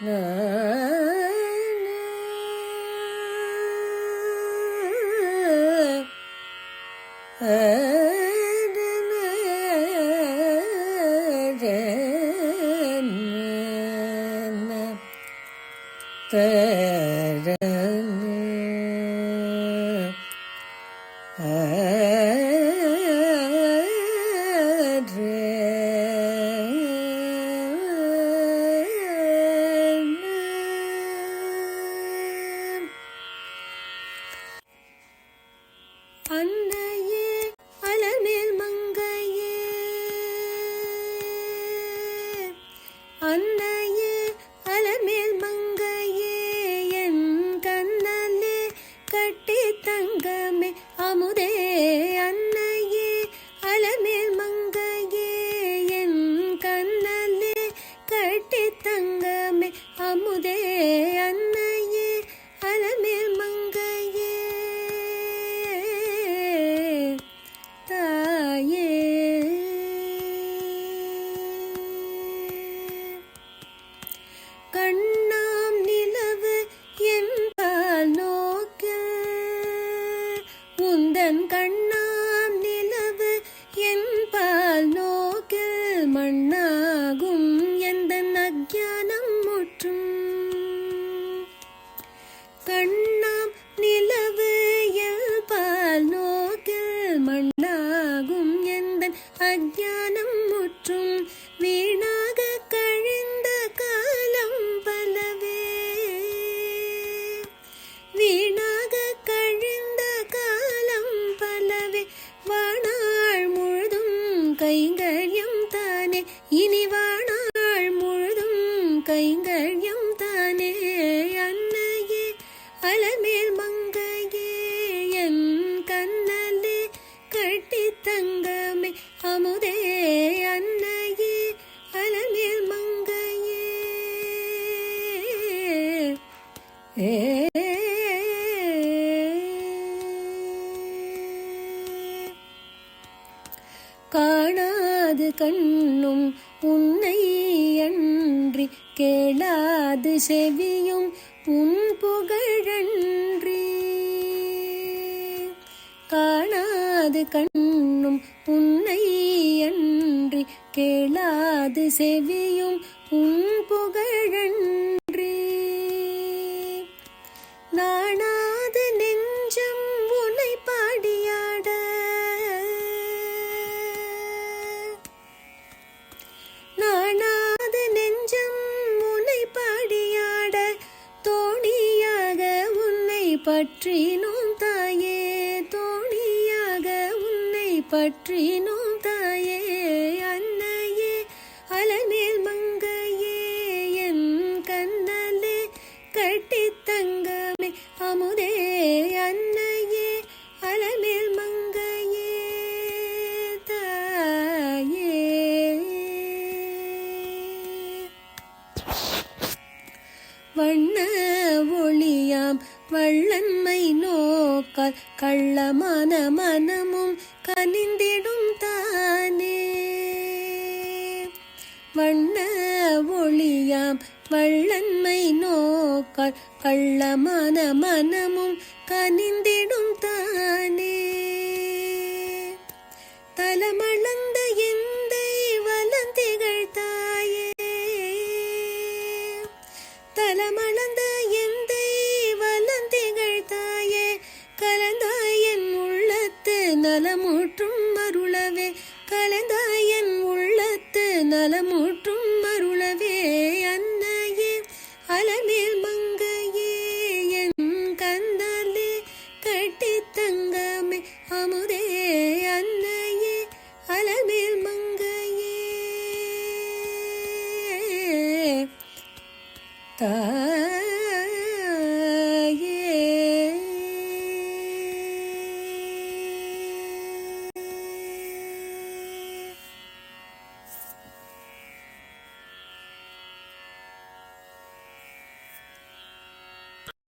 அன்னையே உந்தன் கண்ணாம் நிலவு என்பால் நோக்கில் மண்ணாகும். எந்த அஜானம் முற்றும் கண்ணாம் நிலவு பால் நோக்கில் மண்ணாகும். எந்த அஜானம் முற்றும் இனி வாணாள் முழுதும் கைங்கரியம் அது கண்ணும் உன்னை அன்றி கேளாது செவியும் உன் புகழன்றி. காணாது கண்ணும் உன்னை அன்றி கேளாது செவியும் உன் புகழன்றி. பற்றினோம் தாயே தோணியாக உன்னை பற்றினோம் தாயே அன்னையே அலமேல் மங்கையே என் கண்ணலே கட்டி தங்கமே அமுதே அன்னையே அலமேல் நோக்கால் கள்ளமான மனமும் கனிந்திடும் தானே. வண்ண ஒளியாம் வள்ளன்மை நோக்கால் கள்ளமான மனமும் கனிந்திடும் தானே. தலமளங்க நலமூற்றும் அருளவே அன்னையே. அலமேல் மங்கையே என் கந்தலே கட்டி தங்கமே. அமுதே அன்னையே அலமேல் மங்கையே. தா